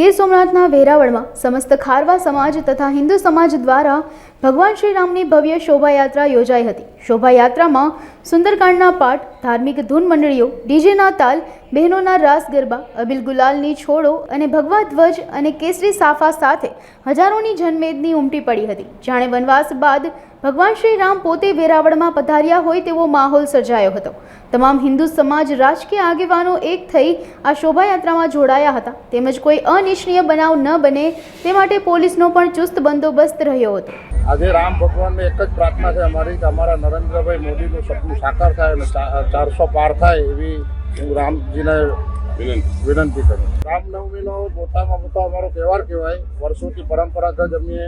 ગીર સોમનાથના વેરાવળમાં સમસ્ત ખારવા સમાજ તથા હિન્દુ સમાજ દ્વારા ભગવાન શ્રી રામની ભવ્ય શોભાયાત્રા યોજાઈ હતી. શોભાયાત્રામાં સુંદરકાંડના પાઠ, ધાર્મિક ધૂન મંડળીઓ, ડીજેના તાલ બહેનોના રાસ ગરબા, અબિલ ગુલાલની છોડો અને ભગવા ધ્વજ અને કેસરી સાફા સાથે હજારોની જનમેદની ઉમટી પડી હતી. જાણે વનવાસ બાદ ભગવાન શ્રી રામ પોતે વેરાવળમાં પધાર્યા હોય તેવો માહોલ સર્જાયો હતો. તમામ હિન્દુ સમાજ રાજકીય આગેવાનો એક થઈ આ શોભાયાત્રામાં જોડાયા હતા. તેમજ કોઈ અનિચ્છનીય બનાવ ન બને તે માટે પોલીસનો પણ ચુસ્ત બંદોબસ્ત રહ્યો હતો. આજે રામ ભગવાનને એક જ પ્રાર્થના છે અમારી કે અમારા નરેન્દ્રભાઈ મોદીનું સપનું સાકાર થાય અને ચારસો પાર થાય એવી હું રામજીને વિનંતી. કરું. રામનવમીનો મોટામાં મોટો અમારો તહેવાર કહેવાય. વર્ષોથી પરંપરાગત અમે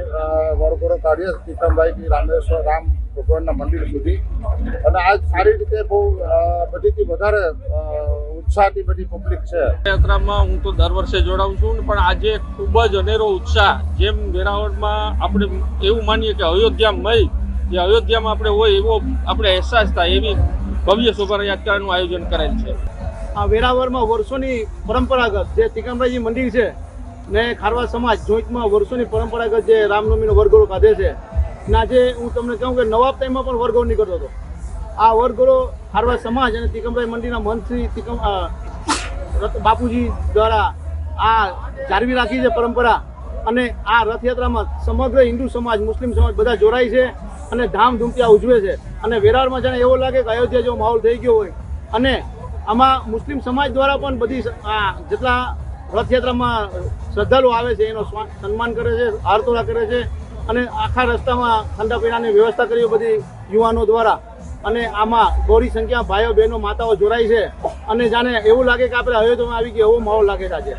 વરઘોડો કાઢીએ તીકમભાઈથી રામેશ્વર રામ ભગવાનના મંદિર સુધી. અને આજ સારી રીતે બહુ બધીથી વધારે ઉત્સાહથી બધી પબ્લિક છે. યાત્રામાં હું તો દર વર્ષે જોડાઉં છું ને પણ આજે ખૂબ જ અનેરો ઉત્સાહ. જેમ વેરાવળમાં આપણે એવું માનીએ કે અયોધ્યામય જે અયોધ્યામાં આપણે હોય એવો આપણે અહેસાસ થાય એવી ભવ્ય શોભાયાત્રાનું આયોજન કરેલ છે. આ વેરાવળમાં વર્ષોની પરંપરાગત જે તિકમરાજી મંદિર છે ને ખારવા સમાજ જોઈન્ટમાં વર્ષોની પરંપરાગત જે રામનવમીનો વરઘોડો કાઢે છે અને આજે હું તમને કહું કે નવાબ ટાઈમમાં પણ વરઘોડો નીકળતો હતો. આ વરઘોડો ખારવા સમાજ અને તિકમરાજ મંદિરના મંત્રી તિકમ બાપુજી દ્વારા આ જાળવી રાખી છે પરંપરા અને આ રથયાત્રામાં સમગ્ર હિન્દુ સમાજ, મુસ્લિમ સમાજ બધા જોડાય છે અને ધામધૂમથી આ ઉજવે છે. અને વેરાળમાં જાણે એવો લાગે કે અયોધ્યા જેવો માહોલ થઈ ગયો હોય. અને આમાં મુસ્લિમ સમાજ દ્વારા પણ બધી જેટલા રથયાત્રામાં શ્રદ્ધાળુ આવે છે, એનો સન્માન કરે છે, આરતોરા કરે છે અને આખા રસ્તામાં ઠંડા પીણાની વ્યવસ્થા કરી બધી યુવાનો દ્વારા. અને આમાં બહોળી સંખ્યા ભાઈઓ બહેનો, માતાઓ જોડાય છે. અને જાણે એવું લાગે કે આપણે અયોધ્યામાં આવી ગયા એવો માહોલ લાગે છે આજે.